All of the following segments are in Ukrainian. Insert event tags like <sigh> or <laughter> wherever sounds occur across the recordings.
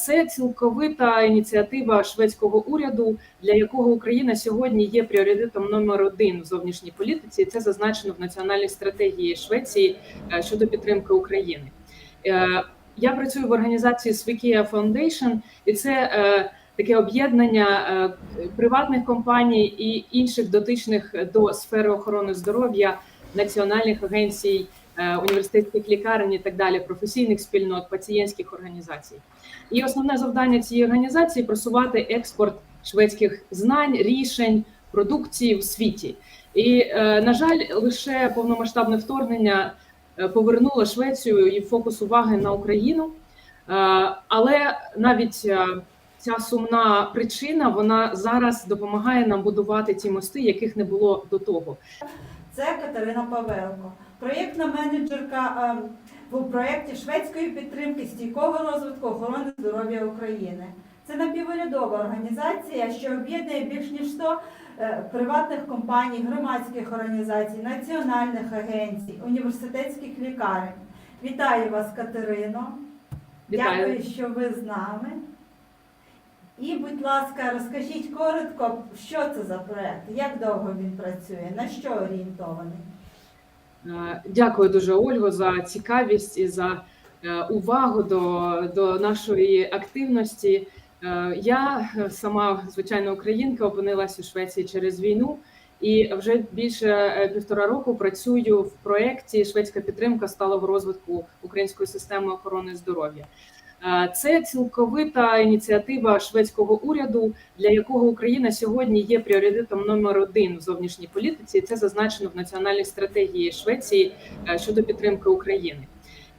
Це цілковита ініціатива шведського уряду, для якого Україна сьогодні є пріоритетом номер один в зовнішній політиці. Це зазначено в національній стратегії Швеції е, щодо підтримки України. Е, Я працюю в організації Swikia Foundation, і це е, таке об'єднання приватних компаній і інших дотичних до сфери охорони здоров'я, національних агенцій, університетських лікарень і так далі, професійних спільнот, пацієнтських організацій. І основне завдання цієї організації просувати експорт шведських знань, рішень, продукції в світі. І е, на жаль, лише повномасштабне вторгнення е, повернуло Швецію і фокус уваги на Україну. Е, Але навіть е, ця сумна причина вона зараз допомагає нам будувати ті мости, яких не було до того. Це Катерина Павелко, проєктна менеджерка в проєкті шведської підтримки стійкого розвитку охорони здоров'я України. Це напівурядова організація, що об'єднує більш ніж 100 е, приватних компаній, громадських організацій, національних агенцій, університетських лікарень. Вітаю вас, Катерино. Вітаю. Дякую, що ви з нами. І, будь ласка, розкажіть коротко, що це за проект, як довго він працює, на що орієнтований? Е, Дякую дуже, Ольго, за цікавість і за е, увагу до, до нашої активності. Е, Я сама звичайно українка опинилася у Швеції через війну. І вже більше півтора року працюю в проєкті Шведська підтримка сталого розвитку української системи охорони здоров'я. Е, Це цілковита ініціатива шведського уряду, для якого Україна сьогодні є пріоритетом номер один в зовнішній політиці. Це зазначено в національній стратегії Швеції е, щодо підтримки України.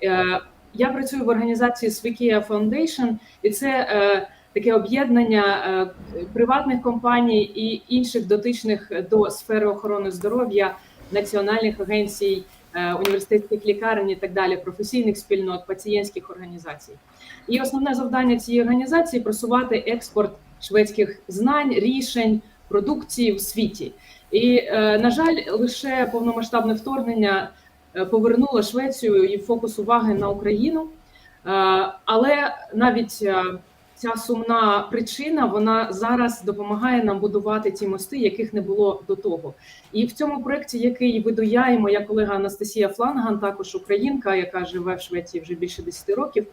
Е, Я працюю в організації Swikia Foundation, і це таке об'єднання приватних компаній і інших дотичних до сфери охорони здоров'я, національних агенцій, університетських лікарень і так далі, професійних спільнот, пацієнтських організацій. І основне завдання цієї організації просувати експорт шведських знань, рішень, продукції в світі. І е, на жаль, лише повномасштабне вторгнення е, повернуло Швецію і фокус уваги на Україну. Е, Але навіть е, ця сумна причина вона зараз допомагає нам будувати ті мости, яких не було до того. І в цьому проєкті, який видуяє моя колега Анастасія Фланган, також українка, яка живе в Швеції вже більше 10 років.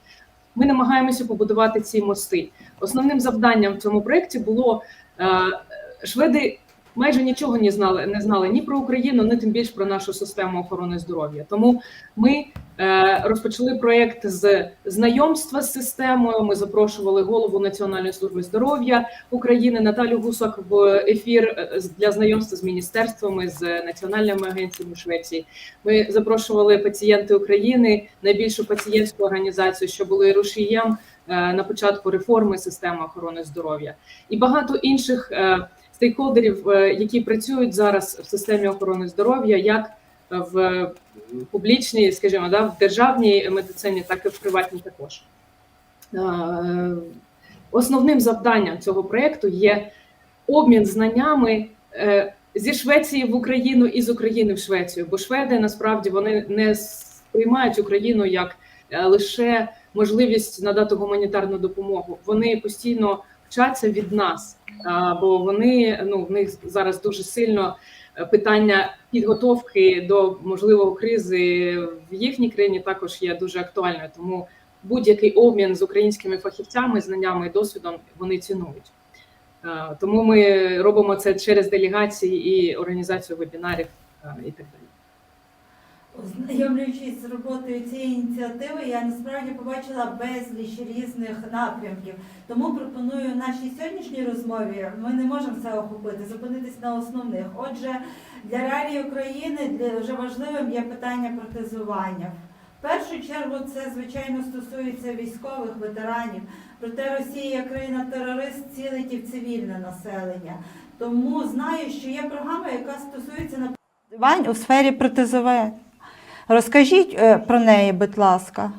Ми намагаємося побудувати ці мости. Основним завданням в цьому проєкті було е, шведи майже нічого не знали, не знали ні про Україну, ні тим більше про нашу систему охорони здоров'я. Тому ми е, розпочали проєкт з знайомства з системою. Ми запрошували голову Національної служби здоров'я України Наталю Гусак в ефір е, для знайомства з міністерствами, з національними агенціями Швеції. Ми запрошували пацієнти України, найбільшу пацієнтську організацію, що були рушієм е, на початку реформи системи охорони здоров'я, і багато інших е, стейкхолдерів, е, які працюють зараз в системі охорони здоров'я, як в публічній, скажімо, да, в державній медицині, так і в приватній також. Е, Основним завданням цього проєкту є обмін знаннями е, зі Швеції в Україну і з України в Швецію. Бо шведи насправді вони не сприймають Україну як е, лише можливість надати гуманітарну допомогу. Вони постійно вчаться від нас, бо вони ну в них зараз дуже сильно е, питання підготовки до можливої кризи в їхній країні також є дуже актуальною. Тому будь-який обмін з українськими фахівцями, знаннями і досвідом вони цінують. Тому ми робимо це через делегації і організацію вебінарів і так далі. Ознайомлюючись з роботою цієї ініціативи, я насправді побачила безліч різних напрямків. Тому пропоную нашій сьогоднішній розмові, ми не можемо все охопити, зупинитись на основних. Отже, для реалії України для- вже важливим є питання протезування. В першу чергу це, звичайно, стосується військових ветеранів. Проте Росія як країна-терорист цілить і в цивільне населення. Тому знаю, що є програма, яка стосується на у сфері протезування. Розкажіть е, про неї, будь ласка.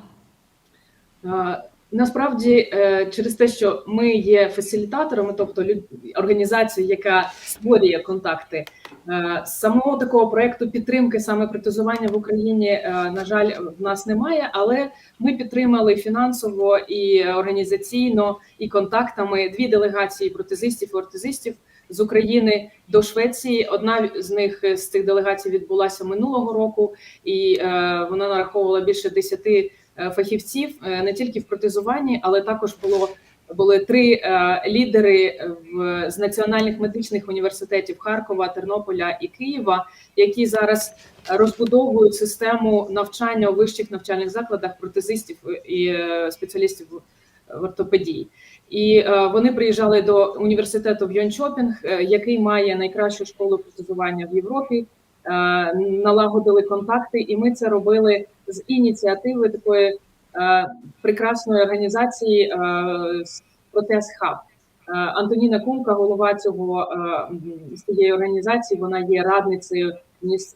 Насправді, е, через те, що ми є фасилітаторами, тобто організацією, яка створює контакти, е, самого такого проекту підтримки саме протезування в Україні, на жаль, в нас немає, але ми підтримали фінансово і організаційно і контактами дві делегації протезистів і ортезистів з України до Швеції. Одна з них е, з цих делегацій відбулася минулого року, і е, вона нараховувала більше десяти е, фахівців е, не тільки в протезуванні, але також було. Були три е, лідери в з національних медичних університетів Харкова, Тернополя і Києва, які зараз розбудовують систему навчання у вищих навчальних закладах протезистів і е, спеціалістів в ортопедії. І е, вони приїжджали до університету в Йончопінг, е, який має найкращу школу протезування в Європі. е, Налагодили контакти, і ми це робили з ініціативи такої прекрасної організації Протез Хаб. Антоніна Кумка, голова цього з цієї організації, вона є радницею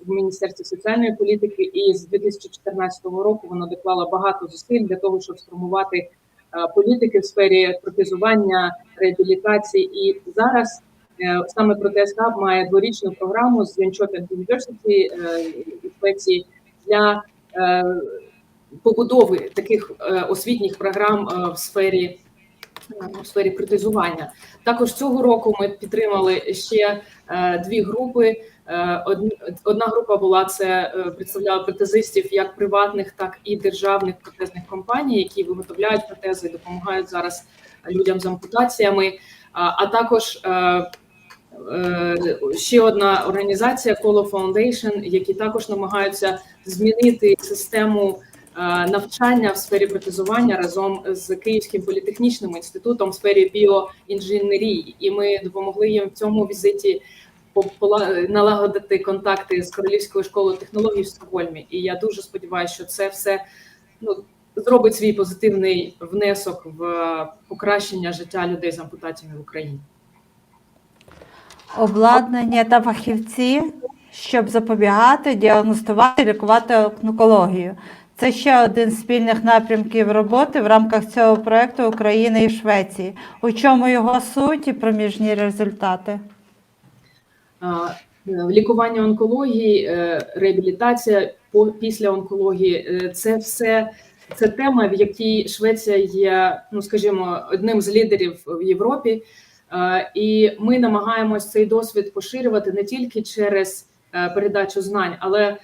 в Міністерстві соціальної політики, і з 2014 року вона доклала багато зусиль для того, щоб сформувати політики в сфері протезування, реабілітації. І зараз е, саме Протез Хаб має дворічну програму з Венчопінг University е, у Швеції для е, побудови таких е, освітніх програм е, в сфері. е, В сфері протезування також цього року ми підтримали ще е, дві групи. Е, Одна група була це е, представляла протезистів як приватних, так і державних протезних компаній, які виготовляють протези, допомагають зараз людям з ампутаціями. А, також е, ще одна організація Colo Foundation, які також намагаються змінити систему навчання в сфері протезування разом з Київським політехнічним інститутом в сфері біоінженерії, і ми допомогли їм в цьому візиті налагодити контакти з Королівською школою технологій в Стокгольмі. І я дуже сподіваюся, що це все ну зробить свій позитивний внесок в е, покращення життя людей з ампутаціями в Україні. Обладнання та фахівці, щоб запобігати, діагностувати, лікувати онкологію. Це ще один з спільних напрямків роботи в рамках цього проекту України і Швеції. У чому його суть і проміжні результати? Е, Лікування онкології, е, реабілітація після онкології е, це все це тема, в якій Швеція є, ну скажімо, одним з лідерів в Європі. І ми намагаємось цей досвід поширювати не тільки через передачу знань, але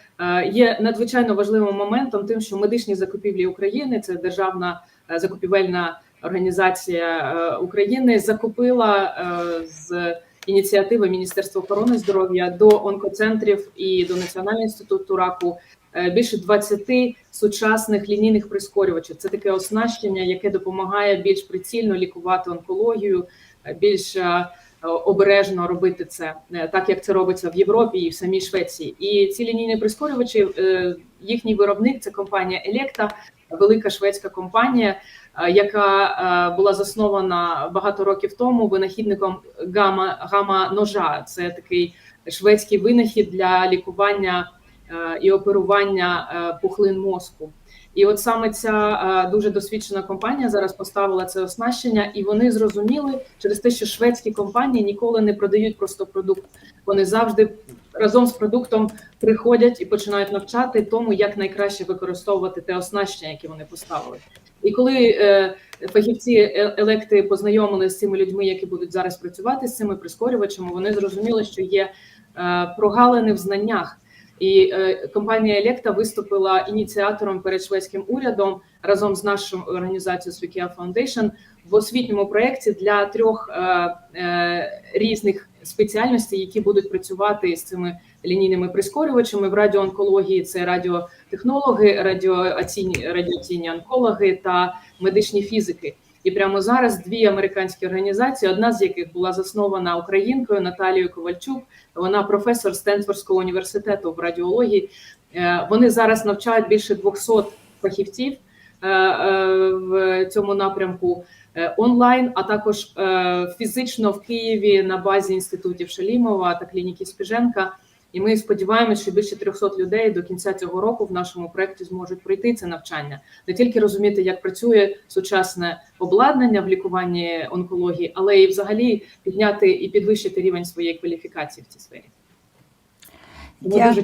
є надзвичайно важливим моментом, тим, що медичні закупівлі України це державна закупівельна організація України, закупила з ініціативи Міністерства охорони здоров'я до онкоцентрів і до Національного інституту раку е, більше 20 сучасних лінійних прискорювачів. Це таке оснащення, яке допомагає більш прицільно лікувати онкологію, е, більш е, обережно робити це, так як це робиться в Європі і в самій Швеції. І ці лінійні прискорювачі, їхній виробник це компанія Електа, велика шведська компанія, яка е, була заснована багато років тому винахідником гама гама ножа. Це такий шведський винахід для лікування е, і оперування е, пухлин мозку. І от саме ця е, дуже досвідчена компанія зараз поставила це оснащення, і вони зрозуміли через те, що шведські компанії ніколи не продають просто продукт. Вони завжди разом з продуктом приходять і починають навчати тому, як найкраще використовувати те оснащення, яке вони поставили. І коли е, фахівці е- електи познайомилися з цими людьми, які будуть зараз працювати з цими прискорювачами, вони зрозуміли, що є прогалини в знаннях. І е, компанія Електа виступила ініціатором перед шведським урядом разом з нашою організацією Swikia Foundation в освітньому проєкті для трьох е, е, різних спеціальностей, які будуть працювати з цими лінійними прискорювачами в радіоонкології. Це радіотехнологи, радіоаційні радіаційні онкологи та медичні фізики. І прямо зараз дві американські організації, одна з яких була заснована українкою Наталією Ковальчук. Вона професор Стенфордського університету в радіології. Е, Вони зараз навчають більше 200 фахівців е, е, в цьому напрямку онлайн, а також фізично в Києві на базі інститутів Шалімова та клініки Спіженка. І ми сподіваємося, що більше 300 людей до кінця цього року в нашому проєкті зможуть пройти це навчання, не тільки розуміти, як працює сучасне обладнання в лікуванні онкології, але і взагалі підняти і підвищити рівень своєї кваліфікації в цій сфері. Тому Дя- дуже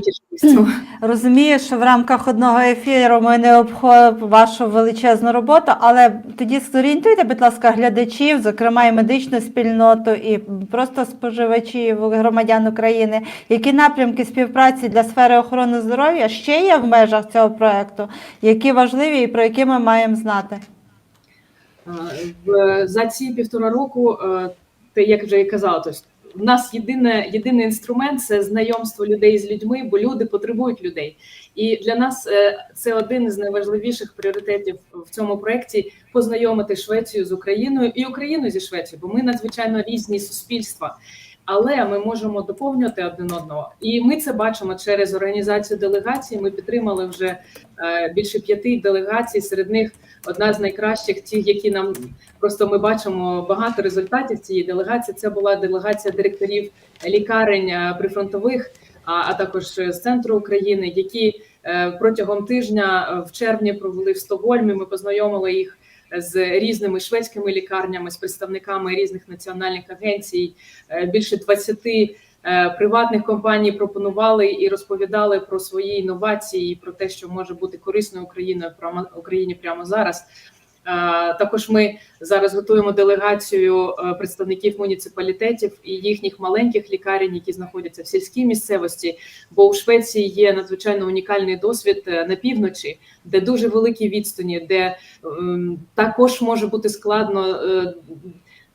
цього. <clears throat> Розумію, що в рамках одного ефіру ми не обходимо вашу величезну роботу, але тоді зорієнтуйте, будь ласка, глядачів, зокрема і медичну спільноту, і просто споживачів, громадян України, які напрямки співпраці для сфери охорони здоров'я ще є в межах цього проекту, які важливі і про які ми маємо знати. За ці півтора року, е, як вже і казала, в нас єдине, єдиний інструмент це знайомство людей з людьми, бо люди потребують людей. І для нас е, це один із найважливіших пріоритетів в цьому проєкті познайомити Швецію з Україною і Україну зі Швецією, бо ми надзвичайно різні суспільства. Але ми можемо доповнювати один одного, і ми це бачимо через організацію делегацій. Ми підтримали вже е, більше п'яти делегацій. Серед них одна з найкращих, ті, які нам просто ми бачимо багато результатів цієї делегації. Це була делегація директорів лікарень е, прифронтових, а, також з центру України, які е, протягом тижня в червні провели в Стокгольмі. Ми познайомили їх з різними шведськими лікарнями, з представниками різних національних агенцій. Е, Більше 20 е, приватних компаній пропонували і розповідали про свої інновації, про те, що може бути корисною Україною Україні прямо зараз. Е, Також ми зараз готуємо делегацію е, представників муніципалітетів і їхніх маленьких лікарень, які знаходяться в сільській місцевості. Бо у Швеції є надзвичайно унікальний досвід е, на півночі, де дуже великі відстані, де ем, також може бути складно.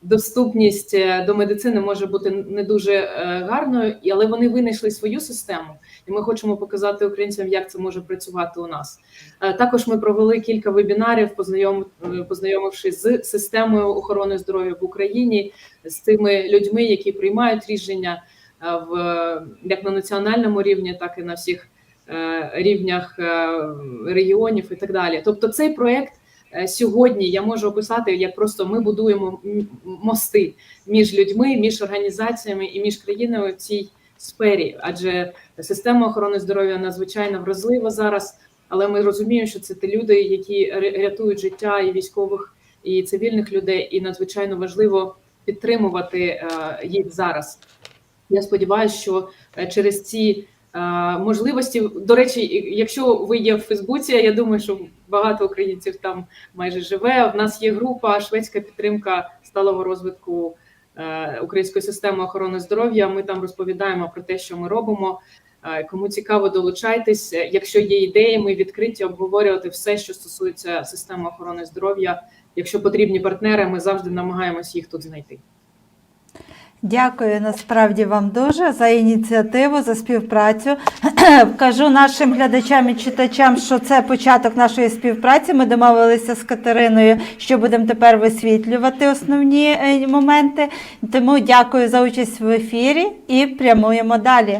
Доступність е, до медицини може бути не дуже е, гарною, але вони винайшли свою систему, і ми хочемо показати українцям, як це може працювати у нас. Е, Також ми провели кілька вебінарів, познайом, познайомившись з системою охорони здоров'я в Україні, з тими людьми, які приймають рішення в як на національному рівні, так і на всіх рівнях регіонів і так далі. Тобто, цей проект сьогодні я можу описати як просто ми будуємо мости між людьми, між організаціями і між країнами в цій сфері, адже система охорони здоров'я надзвичайно вразлива зараз. Але ми розуміємо, що це ті люди, які рятують життя і військових, і цивільних людей, і надзвичайно важливо підтримувати е, їх зараз. Я сподіваюся, що е, через ці е, можливості, до речі, якщо ви є в Фейсбуці, я думаю, що багато українців там майже живе. В нас є група шведська підтримка сталого розвитку е, української системи охорони здоров'я. Ми там розповідаємо про те, що ми робимо. Е, Кому цікаво, долучайтесь. Е, Якщо є ідеї, ми відкриті обговорювати все, що стосується системи охорони здоров'я. Якщо потрібні партнери, ми завжди намагаємось їх тут знайти. Дякую насправді вам дуже за ініціативу, за співпрацю. <clears throat> Кажу нашим глядачам і читачам, що це початок нашої співпраці. Ми домовилися з Катериною, що будемо тепер висвітлювати основні е, моменти. Тому дякую за участь в ефірі і прямуємо далі.